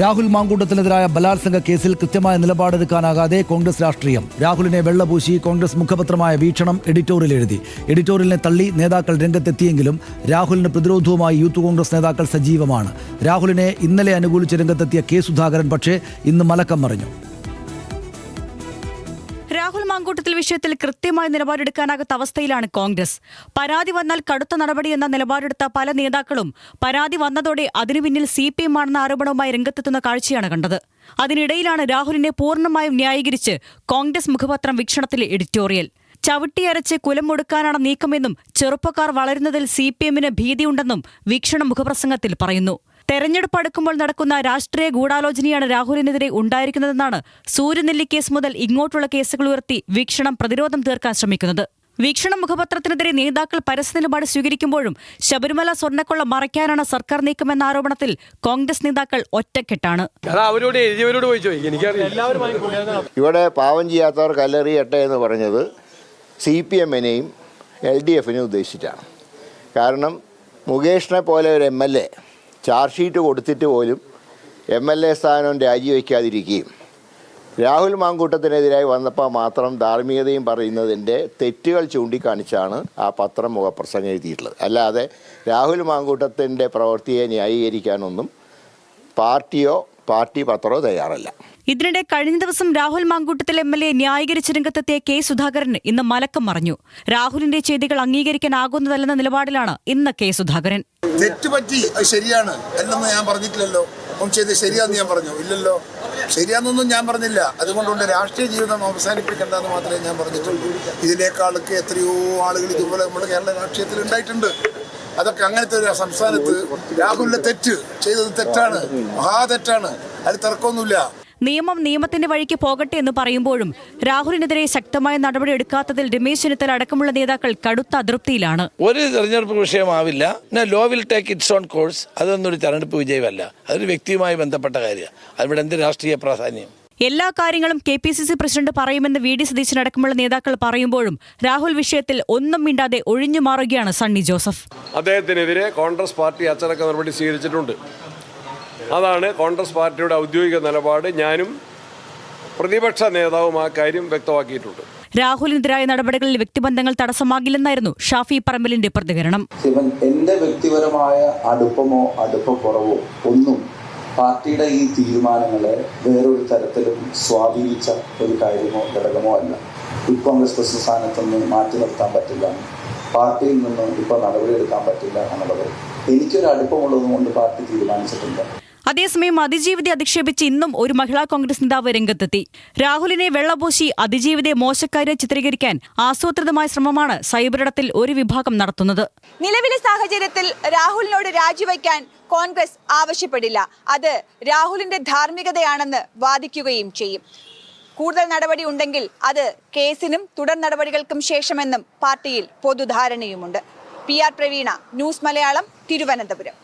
രാഹുൽ മാങ്കൂട്ടത്തിനെതിരായ ബലാത്സംഗ കേസിൽ കൃത്യമായ നിലപാടെടുക്കാനാകാതെ കോൺഗ്രസ് രാഷ്ട്രീയം. രാഹുലിനെ വെള്ളപൂശി കോൺഗ്രസ് മുഖപത്രമായ വീക്ഷണം എഡിറ്റോറിയൽ എഴുതി. എഡിറ്റോറിയലിനെ തള്ളി നേതാക്കൾ രംഗത്തെത്തിയെങ്കിലും രാഹുലിന് പ്രതിരോധവുമായി യൂത്ത് കോൺഗ്രസ് നേതാക്കൾ സജീവമാണ്. രാഹുലിനെ ഇന്നലെ അനുകൂലിച്ച് രംഗത്തെത്തിയ കെ സുധാകരൻ പക്ഷേ ഇന്ന് മലക്കം മറിഞ്ഞു രാഹുൽ മാങ്കൂട്ടത്തിൽ വിഷയത്തിൽ കൃത്യമായ നിലപാടെടുക്കാനാകാത്ത അവസ്ഥയിലാണ് കോൺഗ്രസ്. പരാതി വന്നാൽ കടുത്ത നടപടി എന്ന നിലപാടെടുത്ത പല നേതാക്കളും പരാതി വന്നതോടെ അതിനു പിന്നിൽ സി പി എം ആണെന്ന ആരോപണവുമായി രംഗത്തെത്തുന്ന കാഴ്ചയാണ് കണ്ടത്. അതിനിടയിലാണ് രാഹുലിനെ പൂർണമായും ന്യായീകരിച്ച് കോൺഗ്രസ് മുഖപത്രം വീക്ഷണത്തിലെ എഡിറ്റോറിയൽ. ചവിട്ടിയരച്ച് കുലം ഒടുക്കാനാണ് നീക്കമെന്നും ചെറുപ്പക്കാർ വളരുന്നതിൽ സി പി എമ്മിന് ഭീതിയുണ്ടെന്നും വീക്ഷണം മുഖപ്രസംഗത്തിൽ പറയുന്നു. തെരഞ്ഞെടുപ്പ് അടുക്കുമ്പോൾ നടക്കുന്ന രാഷ്ട്രീയ ഗൂഢാലോചനയാണ് രാഹുലിനെതിരെ ഉണ്ടായിരിക്കുന്നതെന്നാണ് സൂര്യനെല്ലി കേസ് മുതൽ ഇങ്ങോട്ടുള്ള കേസുകൾ ഉയർത്തി വീക്ഷണം പ്രതിരോധം തീർക്കാൻ ശ്രമിക്കുന്നത്. വീക്ഷണം മുഖപത്രത്തിനെതിരെ നേതാക്കൾ പരസ്യ നിലപാട് സ്വീകരിക്കുമ്പോഴും ശബരിമല സ്വർണക്കൊള്ള മറയ്ക്കാനാണ് സർക്കാർ നീക്കമെന്ന ആരോപണത്തിൽ കോൺഗ്രസ് നേതാക്കൾ ഒറ്റക്കെട്ടാണ്. അത് അവരോട് എഴുതിയവരോട് പോയി ചോദിക്കും എനിക്കറിയില്ല. ഇവിടെ പാവം ചെയ്യാത്തവർ കല്ലെറിയട്ടെ എന്ന് പറഞ്ഞത് സി പി എമ്മിനെയും എൽ ഡി എഫിനെയും ഉദ്ദേശിച്ചാണ് കാരണം മുകേഷിനെ പോലെ ഒരു M L A charge sheet കൊടുത്തിട്ട് പോലും എം എൽ എ സ്ഥാനം രാജിവെക്കാതിരിക്കുകയും രാഹുൽ മാങ്കൂട്ടത്തിനെതിരായി വന്നപ്പോൾ മാത്രം ധാർമ്മികതയും പറയുന്നതിന്റെ തെറ്റുകൾ ചൂണ്ടിക്കാണിച്ചാണ് ആ പത്രം മുഖപ്രസംഗം എഴുതിയിട്ടുള്ളത്. അല്ലാതെ രാഹുൽ മാങ്കൂട്ടത്തിന്റെ പ്രവൃത്തിയെ ന്യായീകരിക്കാനൊന്നും പാർട്ടിയോ പാർട്ടി പത്രമോ തയ്യാറല്ല. ഇതിനിടെ കഴിഞ്ഞ ദിവസം Rahul Mamkootathil M L A ന്യായീകരിച്ച രംഗത്തെത്തിയ കെ സുധാകരൻ ഇന്ന് മലക്കം മറഞ്ഞു. രാഹുലിന്റെ ചെയ്തികൾ അംഗീകരിക്കാനാകുന്നതല്ലെന്ന നിലപാടിലാണ് ഇന്ന് കെ സുധാകരൻ. തെറ്റുപറ്റി അത് ശരിയാണ്. അല്ലെന്ന് ഞാൻ പറഞ്ഞിട്ടില്ലല്ലോ. അപ്പം ചെയ്ത് ശരിയാന്ന് ഞാൻ പറഞ്ഞു. ഇല്ലല്ലോ. ശരിയാന്നൊന്നും ഞാൻ പറഞ്ഞില്ല. അതുകൊണ്ടുകൊണ്ട് രാഷ്ട്രീയ ജീവിതം അവസാനിപ്പിക്കേണ്ടെന്ന് മാത്രമേ ഞാൻ പറഞ്ഞിട്ടുള്ളൂ. ഇതിനേക്കാളൊക്കെ എത്രയോ ആളുകൾ ഇതുപോലെ നമ്മുടെ കേരള രാഷ്ട്രീയത്തിൽ ഉണ്ടായിട്ടുണ്ട്. അതൊക്കെ അങ്ങനത്തെ ഒരു സംസ്ഥാനത്ത് രാഹുലിന്റെ തെറ്റ് ചെയ്തത് തെറ്റാണ് മഹാ തെറ്റാണ്. അതിൽ തർക്കമൊന്നുമില്ല. നിയമം നിയമത്തിന്റെ വഴിക്ക് പോകട്ടെ എന്ന് പറയുമ്പോഴും രാഹുലിനെതിരെ ശക്തമായ നടപടി എടുക്കാത്തതിൽ രമേശ് ചെന്നിത്തല അടക്കമുള്ള നേതാക്കൾ കടുത്ത അതൃപ്തിയിലാണ്. ഒരു തെരഞ്ഞെടുപ്പ് വിഷയമാവില്ല. പിന്നെ law will take its own course അതൊന്നും ഒരു തെരഞ്ഞെടുപ്പ് വിജയമല്ല. അതൊരു വ്യക്തിയുമായി ബന്ധപ്പെട്ട കാര്യമാണ്. അതിവിടെ എന്ത് രാഷ്ട്രീയ പ്രാധാന്യം? എല്ലാ കാര്യങ്ങളും K P C C president പറയുമെന്ന് വി ഡി സതീശൻ അടക്കമുള്ള നേതാക്കൾ പറയുമ്പോഴും രാഹുൽ വിഷയത്തിൽ ഒന്നും മിണ്ടാതെ ഒഴിഞ്ഞു മാറുകയാണ് സണ്ണി ജോസഫ്. അദ്ദേഹത്തിനെതിരെ കോൺഗ്രസ് പാർട്ടി അച്ചടക്ക നടപടി സ്വീകരിച്ചിട്ടുണ്ട്. അതാണ് കോൺഗ്രസ് പാർട്ടിയുടെ ഔദ്യോഗിക നിലപാട്. ഞാനും പ്രതിപക്ഷ നേതാവും ആ കാര്യം വ്യക്തമാക്കിയിട്ടുണ്ട്. രാഹുലിനെതിരായ നടപടികളിൽ വ്യക്തിബന്ധങ്ങൾ തടസ്സമാകില്ലെന്നായിരുന്നു ഷാഫി പറമ്പലിന്റെ പ്രതികരണം. ശിവൻ എന്റെ വ്യക്തിപരമായ അടുപ്പമോ അടുപ്പക്കുറവോ ഒന്നും പാർട്ടിയുടെ ഈ തീരുമാനങ്ങളെ വേറൊരു തരത്തിലും സ്വാധീനിച്ച ഒരു കാര്യമോ ഘടകമോ അല്ല. യൂത്ത് കോൺഗ്രസ് പ്രസിഡന്റ് സ്ഥാനത്ത് നിന്ന് മാറ്റി നിർത്താൻ പറ്റില്ല. പാർട്ടിയിൽ നിന്നും ഇപ്പോൾ നടപടിയെടുക്കാൻ പറ്റില്ല എന്നുള്ളത് എനിക്കൊരു അടുപ്പമുള്ളത് കൊണ്ട് പാർട്ടി തീരുമാനിച്ചിട്ടുണ്ട്. അതേസമയം അതിജീവിതയെ അധിക്ഷേപിച്ച് ഇന്നും ഒരു മഹിളാ കോൺഗ്രസ് നേതാവ് രംഗത്തെത്തി. രാഹുലിനെ വെള്ളപൂശി അതിജീവിതയെ മോശക്കാരെ ചിത്രീകരിക്കാൻ ആസൂത്രിതമായ ശ്രമമാണ് സൈബറിടത്തിൽ ഒരു വിഭാഗം നടത്തുന്നത്. നിലവിലെ സാഹചര്യത്തിൽ രാഹുലിനോട് രാജിവെക്കാൻ കോൺഗ്രസ് ആവശ്യപ്പെടില്ല. അത് രാഹുലിന്റെ ധാർമ്മികതയാണെന്ന് വാദിക്കുകയും ചെയ്യും. കൂടുതൽ നടപടി ഉണ്ടെങ്കിൽ അത് കേസിനും തുടർ നടപടികൾക്കും ശേഷമെന്നും പാർട്ടിയിൽ പൊതുധാരണയുമുണ്ട്. P R Praveena news Malayalam Thiruvananthapuram.